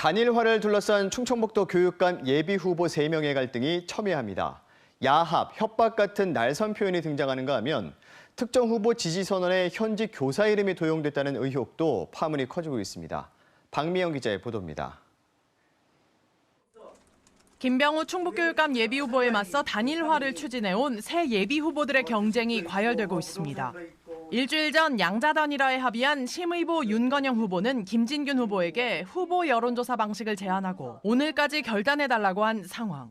단일화를 둘러싼 충청북도 교육감 예비 후보 3명의 갈등이 첨예합니다. 야합, 협박 같은 날선 표현이 등장하는가 하면 특정 후보 지지 선언에 현직 교사 이름이 도용됐다는 의혹도 파문이 커지고 있습니다. 박미영 기자의 보도입니다. 김병우 충북교육감 예비후보에 맞서 단일화를 추진해온 새 예비후보들의 경쟁이 과열되고 있습니다. 일주일 전 양자 단 일화에 합의한 심의보 윤건영 후보는 김진균 후보에게 후보 여론조사 방식을 제안하고 오늘까지 결단해달라고 한 상황.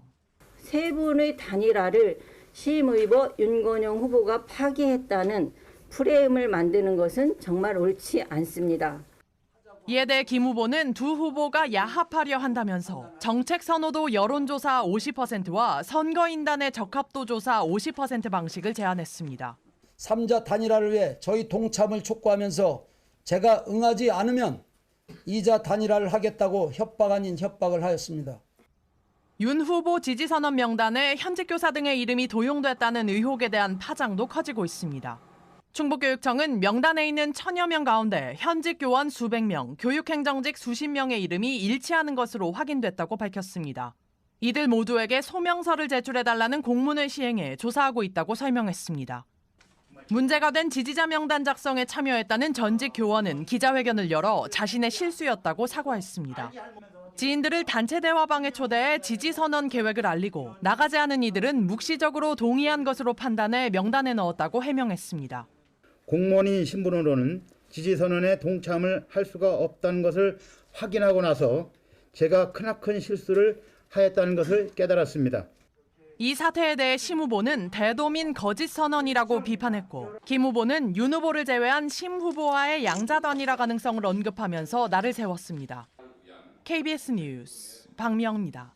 세 분의 단일화를 심의보 윤건영 후보가 파기했다는 프레임을 만드는 것은 정말 옳지 않습니다. 이에 대해 김 후보는 두 후보가 야합하려 한다면서 정책 선호도 여론조사 50%와 선거인단의 적합도 조사 50% 방식을 제안했습니다. 삼자 단일화를 위해 저희 동참을 촉구하면서 제가 응하지 않으면 이자 단일화를 하겠다고 협박 아닌 협박을 하였습니다. 윤 후보 지지 선언 명단에 현직 교사 등의 이름이 도용됐다는 의혹에 대한 파장도 커지고 있습니다. 충북교육청은 명단에 있는 천여 명 가운데 현직 교원 수백 명, 교육행정직 수십 명의 이름이 일치하는 것으로 확인됐다고 밝혔습니다. 이들 모두에게 소명서를 제출해달라는 공문을 시행해 조사하고 있다고 설명했습니다. 문제가 된 지지자 명단 작성에 참여했다는 전직 교원은 기자회견을 열어 자신의 실수였다고 사과했습니다. 지인들을 단체 대화방에 초대해 지지 선언 계획을 알리고 나가지 않은 이들은 묵시적으로 동의한 것으로 판단해 명단에 넣었다고 해명했습니다. 공무원인 신분으로는 지지 선언에 동참을 할 수가 없다는 것을 확인하고 나서 제가 크나큰 실수를 하였다는 것을 깨달았습니다. 이 사태에 대해 심 후보는 대도민 거짓 선언이라고 비판했고 김 후보는 윤 후보를 제외한 심 후보와의 양자 단일화 가능성을 언급하면서 날을 세웠습니다. KBS 뉴스 박미영입니다.